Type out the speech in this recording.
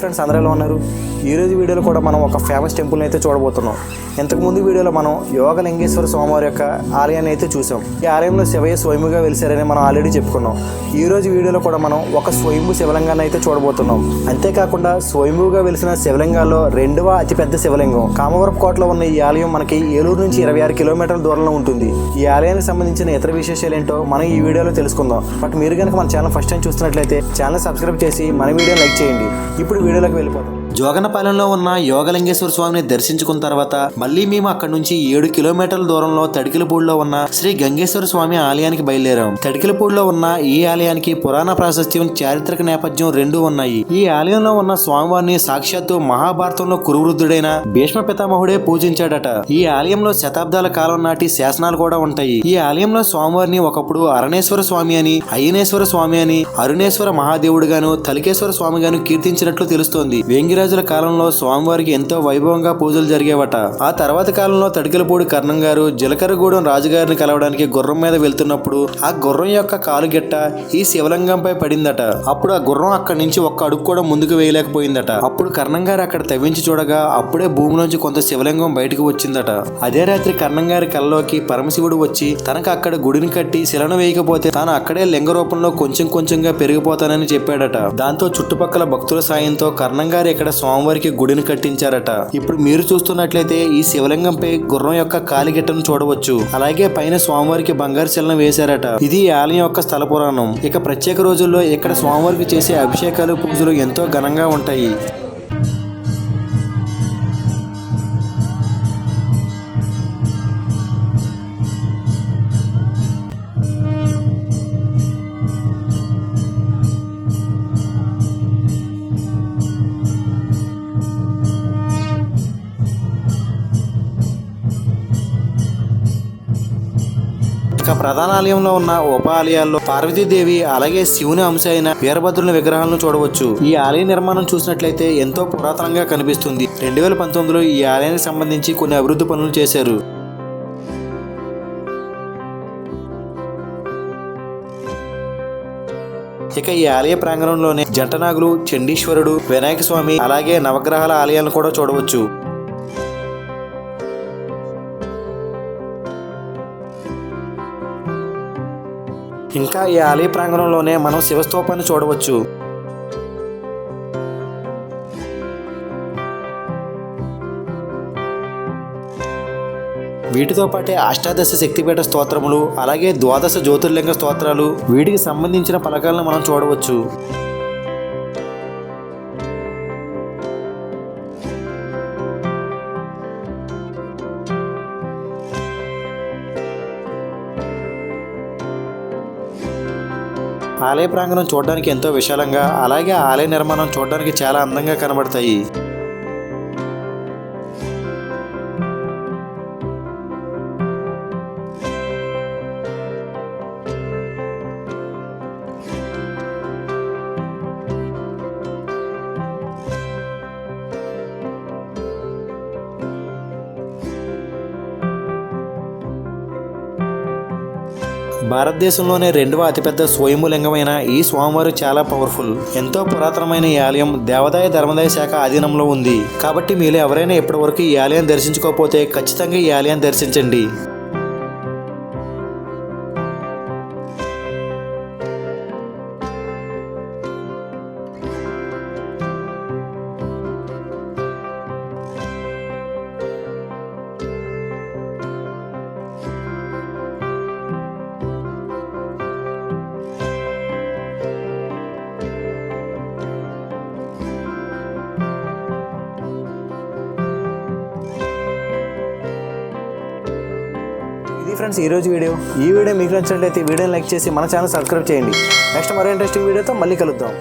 Friends అందరూ ఎలా ఉన్నారు? ఈ రోజు వీడియోలో కూడా మనం ఒక ఫేమస్ టెంపుల్ని అయితే చూడబోతున్నాం. ఇంతకుముందు వీడియోలో మనం యోగ లింగేశ్వర స్వామివారి యొక్క ఆలయాన్ని అయితే చూసాం. ఈ ఆలయంలో శివయ్య స్వయముగా వెలిసారని మనం ఆల్రెడీ చెప్పుకున్నాం. ఈ రోజు వీడియోలో కూడా మనం ఒక స్వయంభూ శివలింగాన్ని అయితే చూడబోతున్నాం. అంతేకాకుండా స్వయంభూగా వెలిసిన శివలింగాల్లో రెండవ అతిపెద్ద శివలింగం. కామవరపు కోటలో ఉన్న ఈ ఆలయం మనకి ఏలూరు నుంచి ఇరవై ఆరు కిలోమీటర్ల దూరంలో ఉంటుంది. ఈ ఆలయానికి సంబంధించిన ఇతర విశేషాలు ఏంటో మనం ఈ వీడియోలో తెలుసుకుందాం. బట్ మీరు కనుక మన ఛానల్ ఫస్ట్ టైం చూస్తున్నట్లయితే ఛానల్ సబ్స్క్రైబ్ చేసి మన వీడియో లైక్ చేయండి. ఇప్పుడు వీడియోలోకి వెళ్ళిపోతాం జోగనపాలెంలో ఉన్న యోగలింగేశ్వర స్వామిని దర్శించుకున్న తర్వాత మళ్ళీ మేము అక్కడ నుంచి ఏడు కిలోమీటర్ల దూరంలో తడికిలపూడిలో ఉన్న శ్రీ గంగేశ్వర స్వామి ఆలయానికి బయలుదేరాం. తడికిలపూడిలో ఉన్న ఈ ఆలయానికి పురాణ ప్రాశస్త్యం చారిత్రక నేపథ్యం రెండు ఉన్నాయి. ఈ ఆలయంలో ఉన్న స్వామివారిని సాక్షాత్తు మహాభారతంలో కురువృద్ధుడైన భీష్మ పితామహుడే పూజించాడట. ఈ ఆలయంలో శతాబ్దాల కాలం నాటి శాసనాలు కూడా ఉంటాయి. ఈ ఆలయంలో స్వామివారిని ఒకప్పుడు అరణేశ్వర స్వామి అని అయ్యనేశ్వర స్వామి అని అరుణేశ్వర మహాదేవుడుగాను తలికేశ్వర స్వామిగాను కీర్తించినట్లు తెలుస్తోంది. రాజుల కాలంలో స్వామివారికి ఎంతో వైభవంగా పూజలు జరిగేవట. ఆ తర్వాత కాలంలో తడికలపూడి కర్ణం గారు జీలకర్రగూడెం రాజుగారిని కలవడానికి గుర్రం మీద వెళ్తున్నప్పుడు ఆ గుర్రం యొక్క కాలు గిట్ట ఈ శివలింగంపై పడిందట. అప్పుడు ఆ గుర్రం అక్కడి నుంచి ఒక్క అడుగు కూడా ముందుకు వేయలేకపోయిందట. అప్పుడు కర్ణం గారు అక్కడ తవ్వించి చూడగా అప్పుడే భూమిలోంచి కొంత శివలింగం బయటకు వచ్చిందట. అదే రాత్రి కర్ణం గారి కళ్ళలోకి పరమశివుడు వచ్చి తనకు అక్కడ గుడిని కట్టి శిలను వేయకపోతే తాను అక్కడే లింగ రూపంలో కొంచెం కొంచెంగా పెరిగిపోతానని చెప్పాడట. దాంతో చుట్టుపక్కల భక్తుల సాయంతో కర్ణం గారు ఇక్కడ స్వామివారికి గుడిని కట్టించారట. ఇప్పుడు మీరు చూస్తున్నట్లయితే ఈ శివలింగంపై గుర్రం యొక్క కాలిగిట్టను చూడవచ్చు. అలాగే పైన స్వామివారికి బంగారు శిలం వేశారట. ఇది ఆలయం యొక్క స్థల పురాణం. ఇక ప్రత్యేక రోజుల్లో ఇక్కడ స్వామివారికి చేసే అభిషేకాలు పూజలు ఎంతో ఘనంగా ఉంటాయి. ఇక ప్రధాన ఆలయంలో ఉన్న ఉప ఆలయాల్లో పార్వతీదేవి అలాగే శివుని అంశ అయిన వీరభద్రుని విగ్రహాలను చూడవచ్చు. ఈ ఆలయ నిర్మాణం చూసినట్లయితే ఎంతో పురాతనంగా కనిపిస్తుంది. రెండు వేల పంతొమ్మిదిలో ఈ ఆలయానికి సంబంధించి కొన్ని అభివృద్ధి పనులు చేశారు. ఇక ఈ ఆలయ ప్రాంగణంలోనే జంటనాగులు చండీశ్వరుడు వినాయక స్వామి అలాగే నవగ్రహాల ఆలయాలను కూడా చూడవచ్చు. ఇంకా ఈ ఆలయ ప్రాంగణంలోనే మనం శివస్తూపాన్ని చూడవచ్చు. వీటితో పాటే అష్టాదశ శక్తిపీఠ స్తోత్రములు అలాగే ద్వాదశ జ్యోతిర్లింగ స్తోత్రాలు వీటికి సంబంధించిన పలకాలను మనం చూడవచ్చు. ఆలయ ప్రాంగణం చూడడానికి ఎంతో విశాలంగా అలాగే ఆలయ నిర్మాణం చూడడానికి చాలా అందంగా కనబడతాయి. భారతదేశంలోనే రెండవ అతిపెద్ద స్వయంభులింగమైన ఈ స్వామివారు చాలా పవర్ఫుల్ ఎంతో పురాతనమైన ఈ ఆలయం దేవాదాయ ధర్మదాయ శాఖ ఆధీనంలో ఉంది. కాబట్టి మీరు ఎవరైనా ఇప్పటివరకు ఈ ఆలయం దర్శించుకోకపోతే ఖచ్చితంగా ఈ ఆలయం దర్శించండి. ఫ్రెండ్స్ ఈ రోజు వీడియో. ఈ వీడియో మీకు నచ్చినట్లయితే వీడియోని లైక్ చేసి మన ఛానల్ సబ్స్క్రైబ్ చేయండి. నెక్స్ట్ మరో ఇంట్రెస్టింగ్ వీడియోతో మళ్ళీ కలుద్దాం.